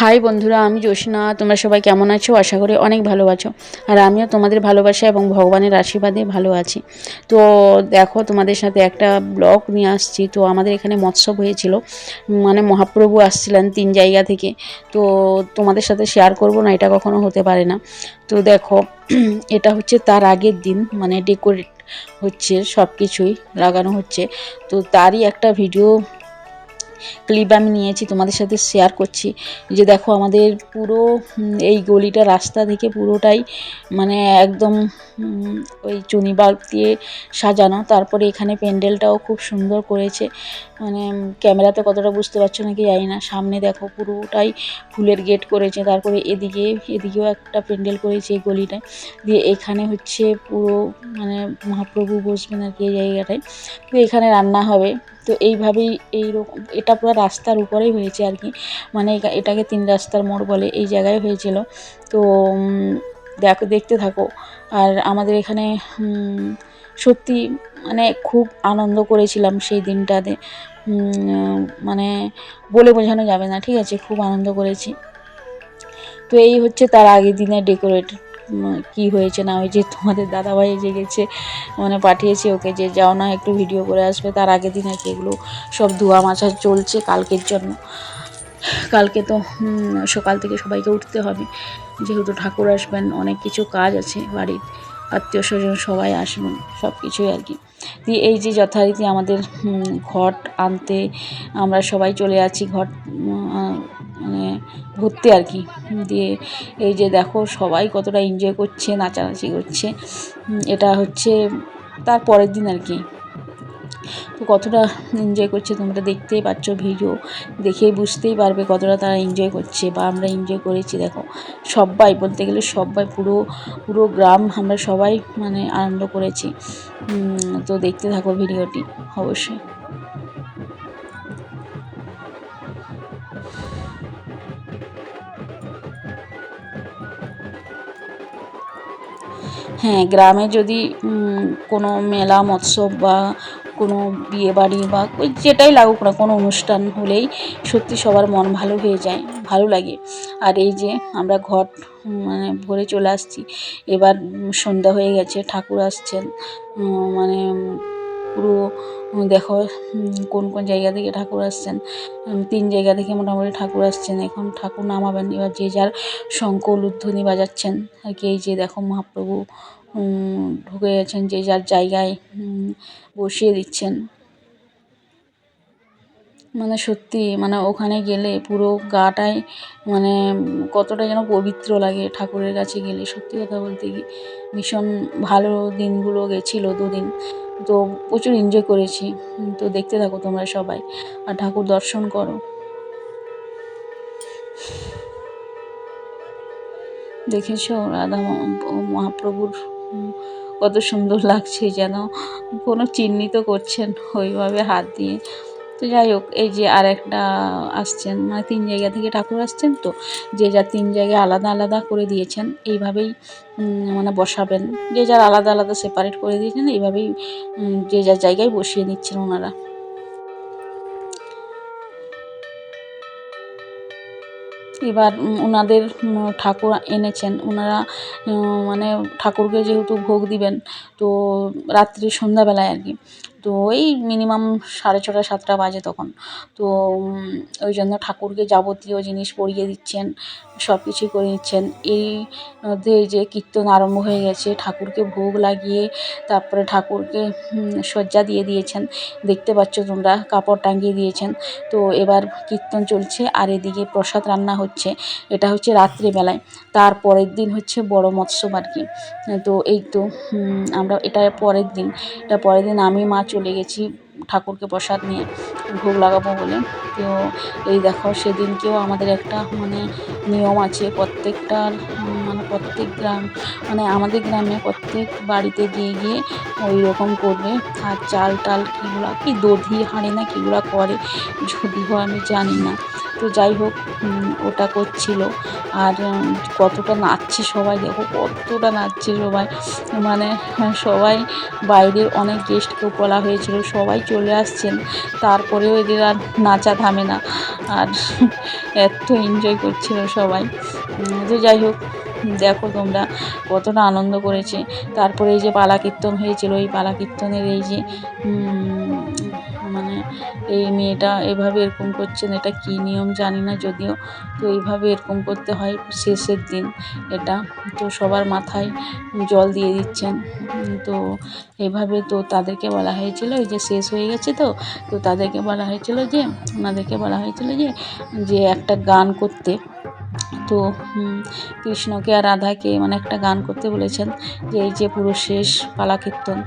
High বন্ধুরা, আমি জোসনা। তোমরা সবাই কেমন আছো? আশা করি অনেক ভালো আছো। আর আমিও তোমাদের ভালোবাসা এবং ভগবানের আশীর্বাদে ভালো আছি। তো দেখো, তোমাদের সাথে একটা ব্লগ নিয়ে আসছি। তো আমাদের এখানে মৎসব হয়েছিল। মানে মহাপ্রভু আসছিলেন তিন জায়গা থেকে। তো তোমাদের সাথে শেয়ার করব না, এটা কখনো হতে পারে না। তো দেখো, এটা হচ্ছে তার আগের দিন। মানে ডেকোরেট হচ্ছে সব কিছুই লাগানো হচ্ছে। তো তারই একটা ভিডিও ক্লিপ আমি নিয়েছি, তোমাদের সাথে শেয়ার করছি। যে দেখো আমাদের পুরো এই গলিটা রাস্তা থেকে পুরোটাই মানে একদম ওই চুনি বাল্ব দিয়ে সাজানো। তারপরে এখানে প্যান্ডেলটাও খুব সুন্দর করেছে। মানে ক্যামেরাতে কতটা বুঝতে পারছ নাকি জানি না। সামনে দেখো পুরোটাই ফুলের গেট করেছে। তারপরে এদিকে, এদিকেও একটা প্যান্ডেল করেছে এই গলিটায় দিয়ে এখানে হচ্ছে পুরো মানে মহাপ্রভু বসবেন আর কি এই জায়গাটায়। তো এখানে রান্না হবে। তো এইভাবেই এইরকম এটা পুরো রাস্তার উপরেই হয়েছে আর কি। মানে এটা- এটাকে তিন রাস্তার মোড় বলে এই জায়গায় হয়েছিল। তো দেখো, দেখতে থাকো। আর আমাদের এখানে সত্যি মানে খুব আনন্দ করেছিলাম সেই দিনটাতে। মানে বলে বোঝানো যাবে না, ঠিক আছে? খুব আনন্দ করেছি। তো এই হচ্ছে তার আগের দিনের ডেকোরেট কি হয়েছে না হয়েছে, তোমাদের দাদাভাই যে গেছে মানে পাঠিয়েছে ওকে যে যাও না, একটু ভিডিও করে আসবে, তার আগের দিন আর কি এগুলো সব ধোয়া মাছা চলছে কালকের জন্য। কালকে তো সকাল থেকে সবাইকে উঠতে হবে। যেহেতু ঠাকুর আসবেন, অনেক কিছু কাজ আছে বাড়ির, আত্মীয় স্বজন সবাই আসবেন, সব কিছুই আর কি। দিয়ে এই যে যথারীতি আমাদের ঘট আনতে আমরা সবাই চলে আছি ঘট মানে ঘুরতে আর কি। দিয়ে এই যে দেখো সবাই কতটা এনজয় করছে, নাচানাচি করছে। এটা হচ্ছে তার পরের দিন আর কি। তো কতটা এনজয় করছে তোমরা দেখতেই পাচ্ছ ভিডিও দেখেই বুঝতেই পারবে কতটা তারা এনজয় করছে বা আমরা এনজয় করেছি। দেখো সবাই বলতে গেলে সবাই পুরো পুরো গ্রাম আমরা সবাই মানে আনন্দ করেছি। তো দেখতে থাকো ভিডিওটি অবশ্যই। হ্যাঁ গ্রামে যদি কোনো মেলা মৎসব বা কোনো বিয়েবাড়ি বা ওই যেটাই লাগুক না কোনো অনুষ্ঠান হলেই সত্যি সবার মন ভালো হয়ে যায় ভালো লাগে। আর এই যে আমরা ঘট মানে ভরে চলে আসছি এবার সন্ধ্যা হয়ে গেছে ঠাকুর আসছেন মানে পুরো দেখো কোন কোন জায়গা থেকে ঠাকুর আসছেন? তিন জায়গা থেকে মোটামুটি ঠাকুর আসছেন। এখন ঠাকুর নামাবেন। এবার যে যার শঙ্খ উলুধ্বনি বাজাচ্ছেন আর কি এই যে দেখো মহাপ্রভু ঢুকে গেছেন, যে যার জায়গায় বসিয়ে দিচ্ছেন। মানে সত্যি মানে ওখানে গেলে পুরো গাটাই মানে কতটা যেন পবিত্র লাগে ঠাকুরের কাছে গেলে। সত্যি কথা বলতে কি ভীষণ ভালো দিনগুলো গেছিল দুদিন। তো প্রচুর এনজয় করেছি। তো দেখতে থাকো তোমরা সবাই, আর ঠাকুর দর্শন করো। দেখেছ রাধা মহাপ্রভুর কত সুন্দর লাগছে যেন। কোনো চিহ্নিত করছেন ওইভাবে হাত দিয়ে। তো যাই হোক, এই যে আর একটা আসছেন মানে তিন জায়গা থেকে ঠাকুর আসছেন তো, যে যার তিন জায়গায় আলাদা আলাদা করে দিয়েছেন, এইভাবেই মানে বসাবেন। যে যার আলাদা আলাদা সেপারেট করে দিয়েছেন, এইভাবেই যে যার জায়গায় বসিয়ে নিচ্ছেন ওনারা। এবার ওনাদের ঠাকুর এনেছেন ওনারা মানে ঠাকুরকে যেহেতু ভোগ দিবেন, তো রাত্রি সন্ধ্যাবেলায় আর কি। তো ওই মিনিমাম সাড়ে ছটা, সাতটা বাজে তখন। তো ওই জন্য ঠাকুরকে যাবতীয় জিনিস পরিয়ে দিচ্ছেন সব কিছুই করে নিচ্ছেন। এই মধ্যে যে কীর্তন আরম্ভ হয়ে গেছে, ঠাকুরকে ভোগ লাগিয়ে তারপরে ঠাকুরকে শয্যা দিয়ে দিয়েছেন। দেখতে পাচ্ছ তোমরা, কাপড় টাঙিয়ে দিয়েছেন। তো এবার কীর্তন চলছে, আর এদিকে প্রসাদ রান্না হচ্ছে। এটা হচ্ছে রাত্রিবেলায় তার পরের দিন হচ্ছে বড় মৎস্য আর কি তো এই তো আমরা, এটা পরের দিন, এটা পরের দিন আমি মা চলে গেছি। ঠাকুরকে প্রসাদ নিয়ে ভোগ লাগাবো বলে। তো এই দেখো, সেদিনকেও আমাদের একটা মানে নিয়ম আছে, প্রত্যেকটা মানে প্রত্যেক গ্রাম মানে আমাদের গ্রামে প্রত্যেক বাড়িতে গিয়ে গিয়ে ওই রকম করবে। আর চাল টাল কীগুলা কি দধি হাঁড়ি না কীগুলা করে যদিও আমি জানি না। তো যাই হোক ওটা করছিল। আর কতটা নাচছে সবাই, দেখো কতটা নাচছে সবাই। মানে সবাই বাইরের অনেক গেস্টকেও বলা হয়েছিল, সবাই চলে আসছেন, তারপরেও এদের আর নাচা থামে না। আর এত এনজয় করছিল সবাই। তো যাই হোক, দেখো তোমরা কতটা আনন্দ করেছে। তারপরে এই যে পালা কীর্তন হয়েছিল, এই পালা কীর্তনের এই যে মানে এই মেয়েটা এভাবে এরকম করছেন, এটা কী নিয়ম জানি না যদিও। তো এইভাবে এরকম করতে হয় শেষের দিন এটা। তো সবার মাথায় জল দিয়ে দিচ্ছেন। তো এভাবে তো তাদেরকে বলা হয়েছিল এই যে শেষ হয়ে গেছে তো। তো তাদেরকে বলা হয়েছিল যে, ওনাদেরকে বলা হয়েছিল যে যে একটা গান করতে। তো কৃষ্ণকে আর রাধাকে মানে একটা গান করতে বলেছেন যে, এই যে পুরো শেষ পালা কীর্তন